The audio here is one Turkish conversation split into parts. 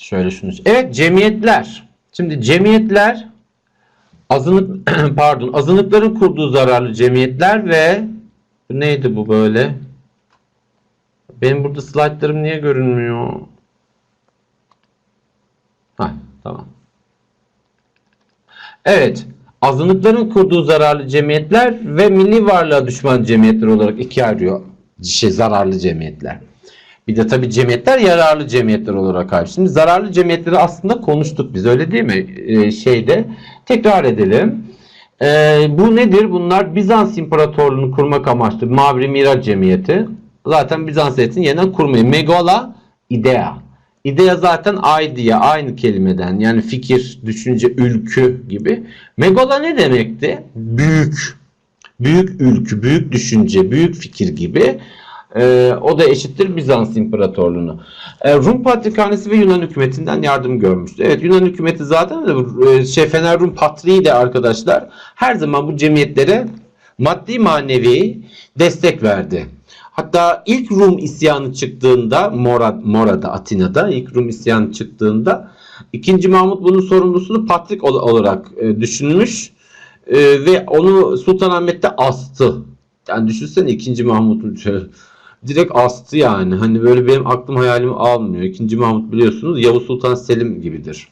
Şöyle şunu. Evet cemiyetler. Şimdi cemiyetler azınlık pardon azınlıkların kurduğu zararlı cemiyetler ve neydi bu böyle? Benim burada slaytlarım niye görünmüyor? Ha tamam. Evet. Azınlıkların kurduğu zararlı cemiyetler ve milli varlığa düşman cemiyetler olarak ikiye ayırıyor. Şey, zararlı cemiyetler. Bir de tabii cemiyetler yararlı cemiyetler olarak ayrı. Şimdi zararlı cemiyetleri aslında konuştuk biz öyle değil mi? Ee, şeyde tekrar edelim. Ee, bu nedir? Bunlar Bizans İmparatorluğunu kurmak amaçlı Mavri Miraç Cemiyeti. Zaten Bizans devletini yeniden kurmayı. Megola idea. İdea zaten idea aynı kelimeden yani fikir, düşünce, ülkü gibi. Megola ne demekti? Büyük. Büyük ülkü, büyük düşünce, büyük fikir gibi. Ee, o da eşittir Bizans İmparatorluğunu. Ee, Rum Patrikhanesi ve Yunan hükümetinden yardım görmüştü. Evet Yunan hükümeti zaten e, şey Fener Rum Patriği de arkadaşlar her zaman bu cemiyetlere maddi manevi destek verdi. Hatta ilk Rum isyanı çıktığında Morad, Mora'da Atina'da ilk Rum isyanı çıktığında 2. Mahmut bunun sorumlusunu Patrik ol- olarak e, düşünmüş e, ve onu Sultanahmet'te astı. Yani düşünsene 2. Mahmut'un direkt astı yani. Hani böyle benim aklım hayalimi almıyor. 2. Mahmut biliyorsunuz Yavuz Sultan Selim gibidir.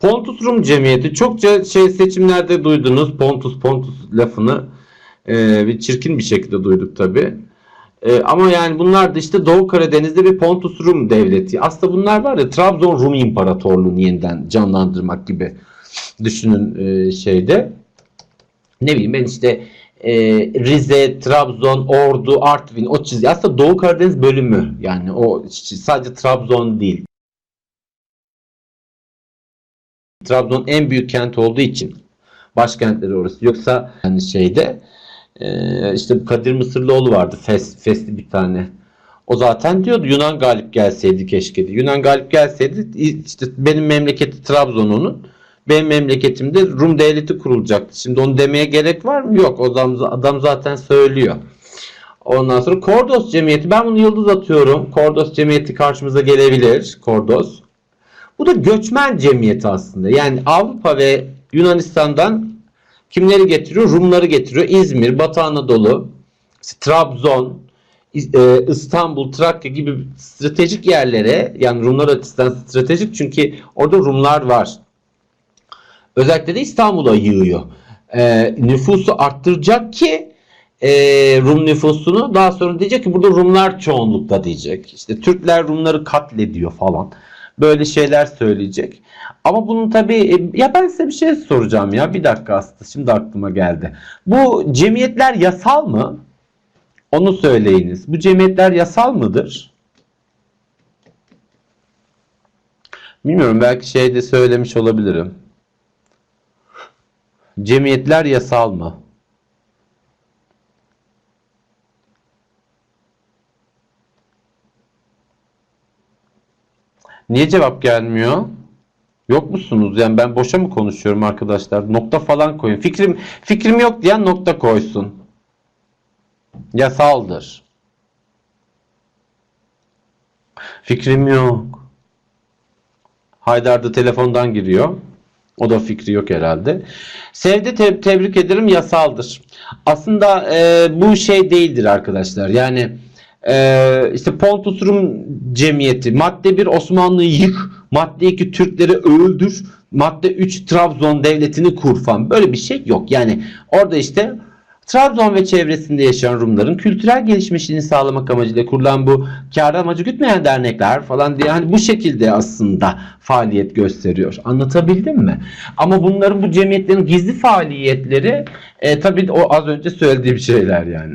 Pontus Rum Cemiyeti çokça şey seçimlerde duydunuz. Pontus Pontus lafını e, bir çirkin bir şekilde duyduk tabi. E, ama yani bunlar da işte Doğu Karadeniz'de bir Pontus Rum devleti. Aslında bunlar var ya Trabzon Rum İmparatorluğu'nu yeniden canlandırmak gibi düşünün e, şeyde. Ne bileyim ben işte e, Rize, Trabzon, Ordu, Artvin o çizgi. Aslında Doğu Karadeniz bölümü yani o sadece Trabzon değil. Trabzon en büyük kent olduğu için başkentleri orası. Yoksa hani şeyde e, işte Kadir Mısırlıoğlu vardı. Fes, Fesli bir tane. O zaten diyordu Yunan galip gelseydi keşke. diye. Yunan galip gelseydi işte benim memleketi Trabzon onun. Benim memleketimde Rum devleti kurulacaktı. Şimdi onu demeye gerek var mı? Yok. Adam, adam zaten söylüyor. Ondan sonra Kordos Cemiyeti. Ben bunu yıldız atıyorum. Kordos Cemiyeti karşımıza gelebilir. Kordos. Bu da göçmen cemiyeti aslında. Yani Avrupa ve Yunanistan'dan kimleri getiriyor? Rumları getiriyor. İzmir, Batı Anadolu, Trabzon, e, İstanbul, Trakya gibi stratejik yerlere yani Rumlar açısından stratejik çünkü orada Rumlar var. Özellikle de İstanbul'a yığıyor. E, nüfusu arttıracak ki e, Rum nüfusunu daha sonra diyecek ki burada Rumlar çoğunlukta diyecek. İşte Türkler Rumları katlediyor falan. Böyle şeyler söyleyecek. Ama bunun tabii ya ben size bir şey soracağım ya bir dakika aslında şimdi aklıma geldi. Bu cemiyetler yasal mı? Onu söyleyiniz. Bu cemiyetler yasal mıdır? Bilmiyorum belki şeyde söylemiş olabilirim. Cemiyetler yasal mı? Niye cevap gelmiyor? Yok musunuz? Yani ben boşa mı konuşuyorum arkadaşlar? Nokta falan koyun. Fikrim fikrim yok diyen nokta koysun. Yasaldır. Fikrim yok. Haydar da telefondan giriyor. O da fikri yok herhalde. Sevde te- tebrik ederim yasaldır. Aslında e, bu şey değildir arkadaşlar. Yani e, işte Pontus Rum Cemiyeti madde 1 Osmanlı'yı yık, madde 2 Türkleri öldür, madde 3 Trabzon devletini kur falan. Böyle bir şey yok. Yani orada işte Trabzon ve çevresinde yaşayan Rumların kültürel gelişmişliğini sağlamak amacıyla kurulan bu kâr amacı gütmeyen dernekler falan diye hani bu şekilde aslında faaliyet gösteriyor. Anlatabildim mi? Ama bunların bu cemiyetlerin gizli faaliyetleri e, tabii o az önce söylediğim şeyler yani.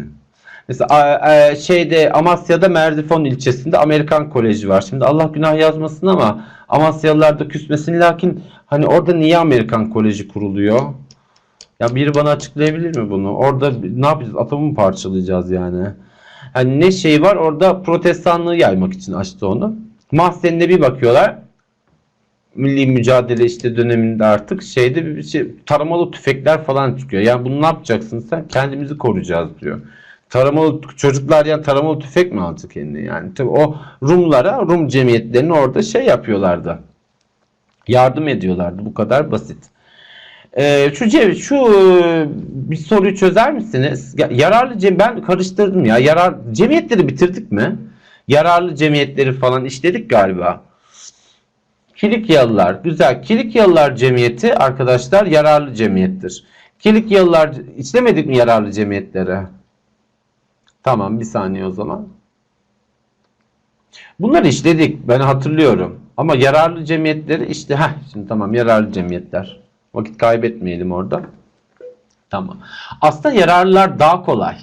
Mesela a- şeyde Amasya'da Merzifon ilçesinde Amerikan Koleji var. Şimdi Allah günah yazmasın ama Amasyalılar da küsmesin. Lakin hani orada niye Amerikan Koleji kuruluyor? Ya biri bana açıklayabilir mi bunu? Orada ne yapacağız? Atomu mu parçalayacağız yani? Hani ne şey var? Orada protestanlığı yaymak için açtı onu. Mahzenine bir bakıyorlar. Milli mücadele işte döneminde artık şeyde bir şey taramalı tüfekler falan çıkıyor. Yani bunu ne yapacaksın sen? Kendimizi koruyacağız diyor. taramalı çocuklar yani taramalı tüfek mi alacak kendine yani tabii o Rumlara Rum cemiyetlerini orada şey yapıyorlardı yardım ediyorlardı bu kadar basit ee, şu cev- şu e, bir soruyu çözer misiniz Ya- yararlı cem ben karıştırdım ya yarar cemiyetleri bitirdik mi yararlı cemiyetleri falan işledik galiba Kilikyalılar güzel Kilikyalılar cemiyeti arkadaşlar yararlı cemiyettir Kilikyalılar işlemedik mi yararlı cemiyetlere Tamam bir saniye o zaman. Bunları işledik. Ben hatırlıyorum. Ama yararlı cemiyetleri işte heh, şimdi tamam yararlı cemiyetler. Vakit kaybetmeyelim orada. Tamam. Aslında yararlılar daha kolay.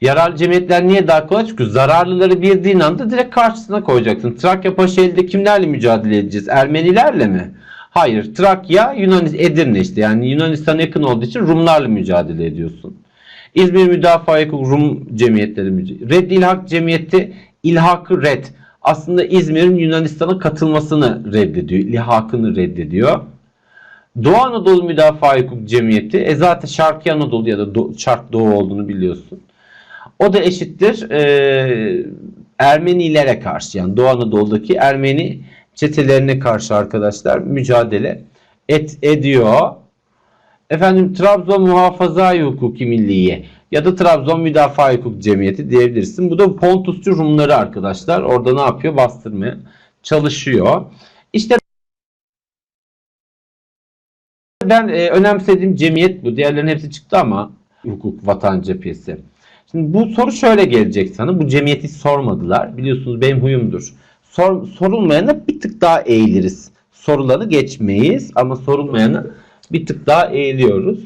Yararlı cemiyetler niye daha kolay? Çünkü zararlıları bildiğin anda direkt karşısına koyacaksın. Trakya Paşaeli'de kimlerle mücadele edeceğiz? Ermenilerle mi? Hayır. Trakya, Yunanistan, Edirne işte. Yani Yunanistan'a yakın olduğu için Rumlarla mücadele ediyorsun. İzmir Müdafaa Hukuk Rum Cemiyetleri Red İlhak Cemiyeti ilhakı red. Aslında İzmir'in Yunanistan'a katılmasını reddediyor. İlhakını reddediyor. Doğu Anadolu Müdafaa Hukuk Cemiyeti e zaten Şarkı Anadolu ya da Do- Şark Doğu olduğunu biliyorsun. O da eşittir e, Ermenilere karşı yani Doğu Anadolu'daki Ermeni çetelerine karşı arkadaşlar mücadele et, ediyor. Efendim Trabzon Muhafaza Hukuki Milliye ya da Trabzon Müdafaa Hukuk Cemiyeti diyebilirsin. Bu da Pontusçu Rumları arkadaşlar. Orada ne yapıyor? Bastırmaya çalışıyor. İşte ben e, önemsediğim cemiyet bu. Diğerlerinin hepsi çıktı ama hukuk vatan cephesi. Şimdi bu soru şöyle gelecek sana. Bu cemiyeti sormadılar. Biliyorsunuz benim huyumdur. Sor, sorulmayana bir tık daha eğiliriz. Soruları geçmeyiz ama sorulmayana bir tık daha eğiliyoruz.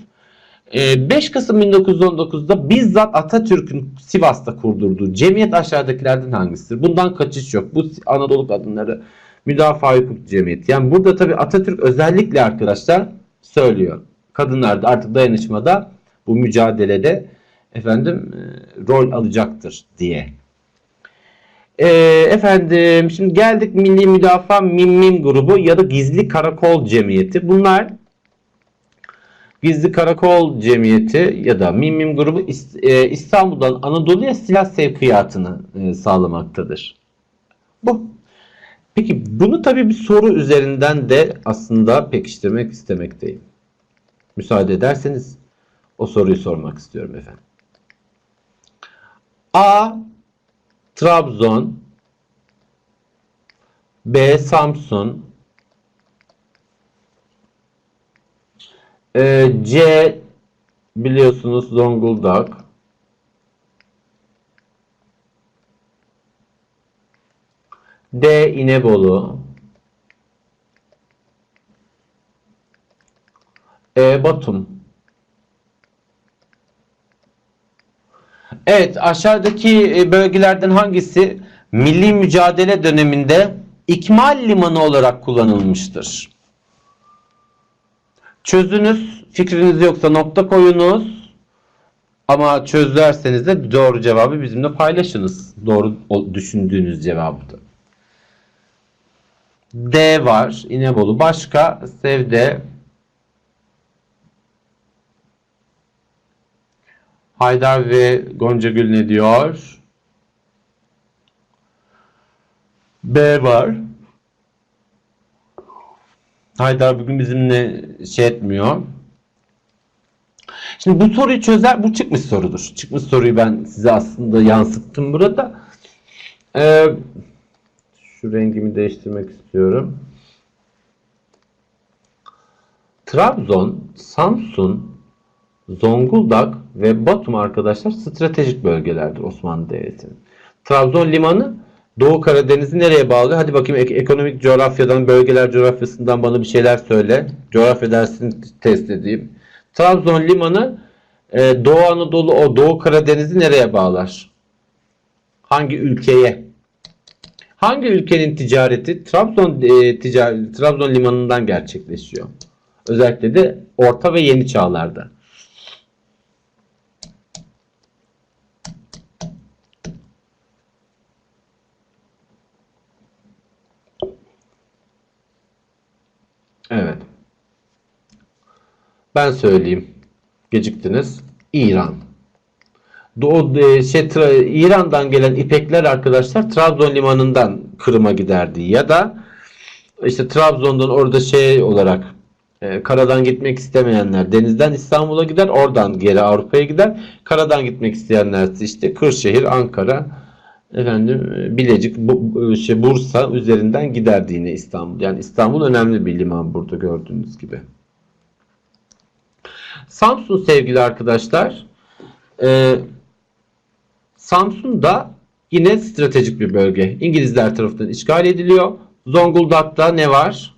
Ee, 5 Kasım 1919'da bizzat Atatürk'ün Sivas'ta kurdurduğu cemiyet aşağıdakilerden hangisidir? Bundan kaçış yok. Bu Anadolu Kadınları Müdafaa Hukuk Cemiyeti. Yani burada tabi Atatürk özellikle arkadaşlar söylüyor. Kadınlar da artık dayanışmada bu mücadelede efendim e, rol alacaktır diye. Ee, efendim şimdi geldik Milli Müdafaa Mimmim grubu ya da Gizli Karakol Cemiyeti. Bunlar Gizli Karakol Cemiyeti ya da Mimim grubu e, İstanbul'dan Anadolu'ya silah sevkiyatını e, sağlamaktadır. Bu. Peki bunu tabii bir soru üzerinden de aslında pekiştirmek istemekteyim. Müsaade ederseniz o soruyu sormak istiyorum efendim. A. Trabzon B. Samsun Ee, C biliyorsunuz Zonguldak. D İnebolu. E Batum. Evet aşağıdaki e, bölgelerden hangisi milli mücadele döneminde ikmal limanı olarak kullanılmıştır? Çözünüz, fikriniz yoksa nokta koyunuz. Ama çözerseniz de doğru cevabı bizimle paylaşınız. Doğru düşündüğünüz cevabı. D var. İnebolu. Başka? Sevde. Haydar ve Goncagül ne diyor? B var. Haydar bugün bizimle şey etmiyor. Şimdi bu soruyu çözer, bu çıkmış sorudur. Çıkmış soruyu ben size aslında yansıttım burada. Ee, şu rengimi değiştirmek istiyorum. Trabzon, Samsun, Zonguldak ve Batum arkadaşlar stratejik bölgelerdir Osmanlı Devleti'nin. Trabzon limanı Doğu Karadeniz'i nereye bağlı? Hadi bakayım ek- ekonomik coğrafyadan, bölgeler coğrafyasından bana bir şeyler söyle. Coğrafya dersini test edeyim. Trabzon limanı e, Doğu Anadolu, o Doğu Karadeniz'i nereye bağlar? Hangi ülkeye? Hangi ülkenin ticareti Trabzon e, ticari, Trabzon limanından gerçekleşiyor? Özellikle de Orta ve Yeni Çağlarda. Evet. Ben söyleyeyim. Geciktiniz. İran. Doğu e, şey İran'dan gelen ipekler arkadaşlar Trabzon limanından Kırım'a giderdi ya da işte Trabzon'dan orada şey olarak e, karadan gitmek istemeyenler denizden İstanbul'a gider, oradan geri Avrupa'ya gider. Karadan gitmek isteyenler işte Kırşehir, Ankara, efendim e, Bilecik, bu, e, şey Bursa üzerinden giderdi yine İstanbul. Yani İstanbul önemli bir liman burada gördüğünüz gibi. Samsun sevgili arkadaşlar. E, Samsun da yine stratejik bir bölge. İngilizler tarafından işgal ediliyor. Zonguldak'ta ne var?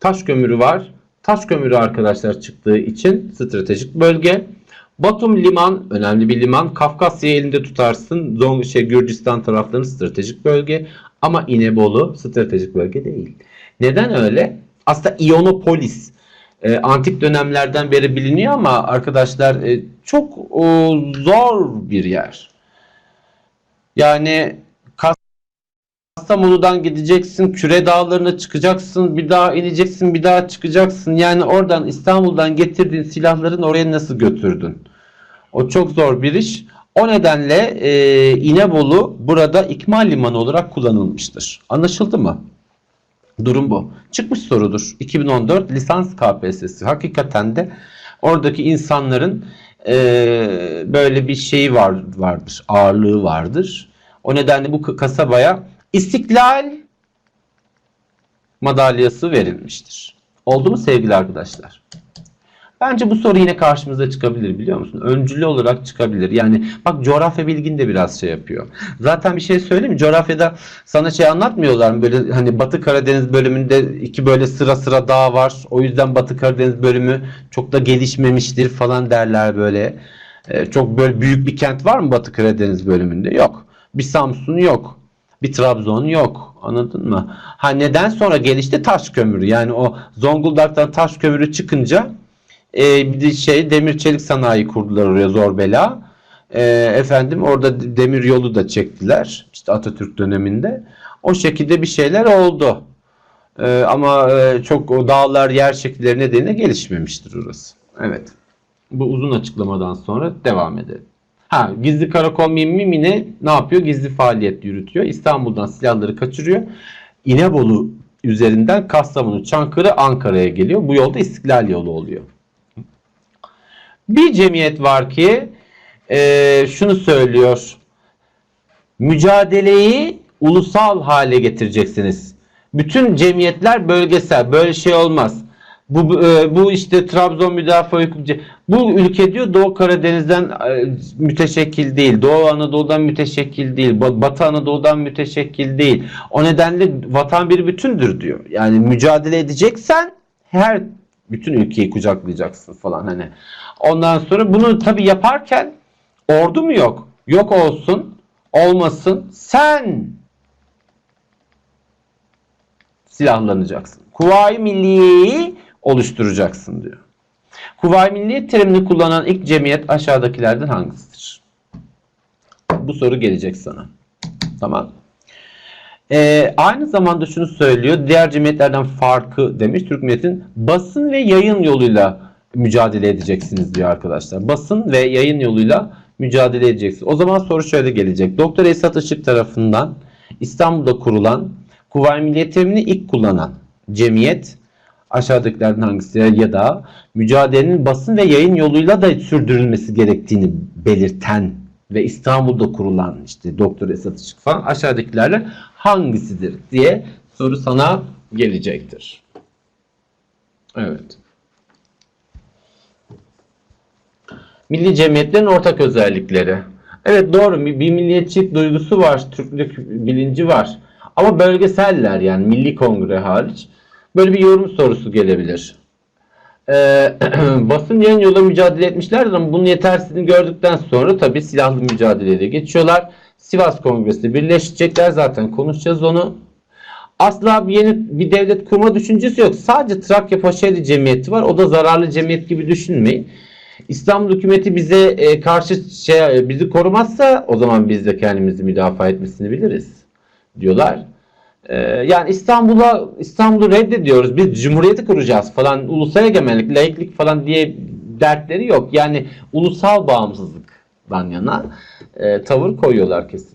Taş kömürü var. Taş kömürü arkadaşlar çıktığı için stratejik bölge. Batum liman önemli bir liman. Kafkasya'yı elinde tutarsın. Zong şey Gürcistan taraflarının stratejik bölge. Ama İnebolu stratejik bölge değil. Neden öyle? Aslında İonopolis e, antik dönemlerden beri biliniyor ama arkadaşlar e, çok o, zor bir yer. Yani Kastamonu'dan gideceksin, Küre Dağları'na çıkacaksın, bir daha ineceksin, bir daha çıkacaksın. Yani oradan İstanbul'dan getirdiğin silahların oraya nasıl götürdün? O çok zor bir iş. O nedenle e, İnebolu burada ikmal limanı olarak kullanılmıştır. Anlaşıldı mı? Durum bu. Çıkmış sorudur. 2014 lisans KPSS'si. Hakikaten de oradaki insanların e, böyle bir şeyi var vardır. Ağırlığı vardır. O nedenle bu kasabaya İstiklal madalyası verilmiştir. Oldu mu sevgili arkadaşlar? Bence bu soru yine karşımıza çıkabilir biliyor musun? Öncülü olarak çıkabilir. Yani bak coğrafya bilgin de biraz şey yapıyor. Zaten bir şey söyleyeyim mi? Coğrafyada sana şey anlatmıyorlar mı? Böyle hani Batı Karadeniz bölümünde iki böyle sıra sıra dağ var. O yüzden Batı Karadeniz bölümü çok da gelişmemiştir falan derler böyle. Ee, çok böyle büyük bir kent var mı Batı Karadeniz bölümünde? Yok. Bir Samsun yok. Bir Trabzon yok. Anladın mı? Ha neden sonra gelişti taş kömürü. Yani o Zonguldak'tan taş kömürü çıkınca e, bir de şey demir çelik sanayi kurdular oraya zor bela. E, efendim orada demir yolu da çektiler. İşte Atatürk döneminde. O şekilde bir şeyler oldu. E, ama e, çok o dağlar yer şekilleri nedeniyle gelişmemiştir orası. Evet. Bu uzun açıklamadan sonra devam edelim. Ha, gizli karakol mimine ne yapıyor? Gizli faaliyet yürütüyor. İstanbul'dan silahları kaçırıyor. İnebolu üzerinden Kastamonu, Çankırı, Ankara'ya geliyor. Bu yolda İstiklal yolu oluyor. Bir cemiyet var ki e, şunu söylüyor. Mücadeleyi ulusal hale getireceksiniz. Bütün cemiyetler bölgesel. Böyle şey olmaz. Bu e, bu işte Trabzon müdafaa hukuku bu ülke diyor Doğu Karadeniz'den e, müteşekkil değil. Doğu Anadolu'dan müteşekkil değil. Batı Anadolu'dan müteşekkil değil. O nedenle vatan bir bütündür diyor. Yani mücadele edeceksen her bütün ülkeyi kucaklayacaksın falan hani. Ondan sonra bunu tabi yaparken ordu mu yok? Yok olsun, olmasın. Sen silahlanacaksın. Kuvayi Milliye'yi oluşturacaksın diyor. Kuvayi Milliye terimini kullanan ilk cemiyet aşağıdakilerden hangisidir? Bu soru gelecek sana. Tamam. Ee, aynı zamanda şunu söylüyor. Diğer cemiyetlerden farkı demiş. Türk Millet'in basın ve yayın yoluyla mücadele edeceksiniz diyor arkadaşlar. Basın ve yayın yoluyla mücadele edeceksiniz. O zaman soru şöyle gelecek. Doktor Esat Işık tarafından İstanbul'da kurulan Kuvayi Milliye terimini ilk kullanan cemiyet aşağıdakilerden hangisi ya da mücadelenin basın ve yayın yoluyla da sürdürülmesi gerektiğini belirten ve İstanbul'da kurulan işte Doktor Esat Işık falan aşağıdakilerle hangisidir diye soru sana gelecektir. Evet. Milli cemiyetlerin ortak özellikleri. Evet doğru bir milliyetçilik duygusu var, Türklük bilinci var. Ama bölgeseller yani milli kongre hariç böyle bir yorum sorusu gelebilir. Ee, basın yayın yola mücadele etmişlerdir ama bunun yetersizliğini gördükten sonra tabi silahlı mücadeleye geçiyorlar. Sivas Kongresi birleşecekler zaten konuşacağız onu. Asla bir yeni bir devlet kurma düşüncesi yok. Sadece Trakya Paşaeli Cemiyeti var. O da zararlı cemiyet gibi düşünmeyin. İstanbul hükümeti bize e, karşı şey e, bizi korumazsa o zaman biz de kendimizi müdafaa etmesini biliriz diyorlar. E, yani İstanbul'a İstanbul'u reddediyoruz. Biz cumhuriyeti kuracağız falan. Ulusal egemenlik, laiklik falan diye dertleri yok. Yani ulusal bağımsızlık yana e, tavır koyuyorlar kesinlikle.